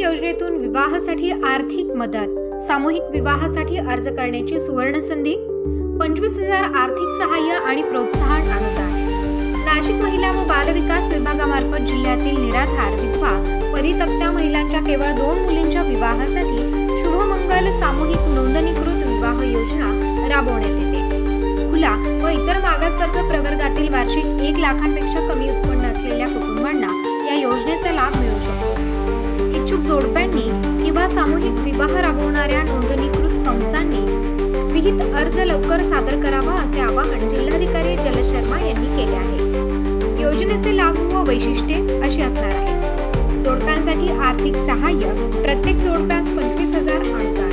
योजनेतून विवाहासाठी आर्थिक मदत सामूहिक विवाहासाठी अर्ज करण्याची सुवर्ण संधी पंचवीस हजार आर्थिक सहाय्य आणि प्रोत्साहन अनुदान. नाशिक महिला व बालविकास विभागामार्फत जिल्ह्यातील निराधार विधवा परितक्त्या महिलांच्या केवळ दोन मुलींच्या विवाहासाठी शुभमंगल सामूहिक नोंदणीकृत विवाह योजना राबवण्यात येते. खुला व इतर मागासवर्ग प्रवर्गातील वार्षिक एक लाखांपेक्षा कमी उत्पन्न असलेल्या जोडप्यांनी किंवा सामूहिक विवाह राबवणाऱ्या नोंदणीकृत संस्थांनी विहित अर्ज लवकर सादर करावा असे आवाहन जिल्हाधिकारी जल शर्मा यांनी केले आहे. योजनेचे लाभ व वैशिष्ट्ये अशी असणार आहे जोडप्यांसाठी आर्थिक सहाय्य प्रत्येक जोडप्यास पंचवीस हजार अनुदान.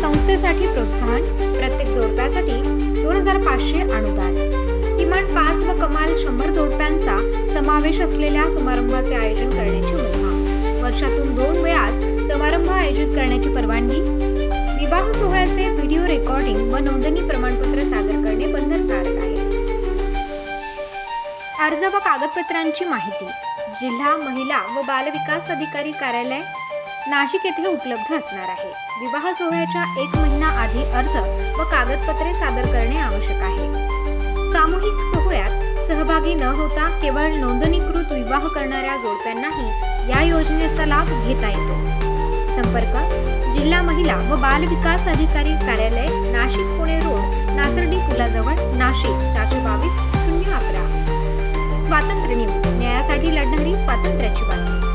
संस्थेसाठी प्रोत्साहन प्रत्येक जोडप्यासाठी दोन हजार पाचशे अनुदान. किमान पाच व कमाल शंभर जोडप्यांचा समावेश असलेल्या समारंभाचे आयोजन करण्याची मुभा समारंभ आयोजित करण्याची परवानगी. विवाह सोहळ्याचे व्हिडिओ रेकॉर्डिंग व नोंदणी प्रमाणपत्र सादर करणे बंधनकारक आहे. अर्ज व कागदपत्रांची माहिती. जिल्हा महिला व बालविकास अधिकारी कार्यालय नाशिक येथे उपलब्ध असणार आहे. विवाह सोहळ्याच्या एक महिना आधी अर्ज व कागदपत्रे सादर करणे आवश्यक आहे. सामूहिक सोहळ्यात सहभागी न होता केवळ नोंदणीकृत विवाह करणाऱ्या जोडप्यांनाही या योजनेचा लाभ घेता येतो. संपर्क जिल्हा महिला व बाल विकास अधिकारी कार्यालय नाशिक पुणे रोड नासर्डी पुलाजवळ नाशिक चारशे बावीस शून्य अकरा. स्वातंत्र्य न्यूज न्यायासाठी लढणारी स्वातंत्र्याची बातमी.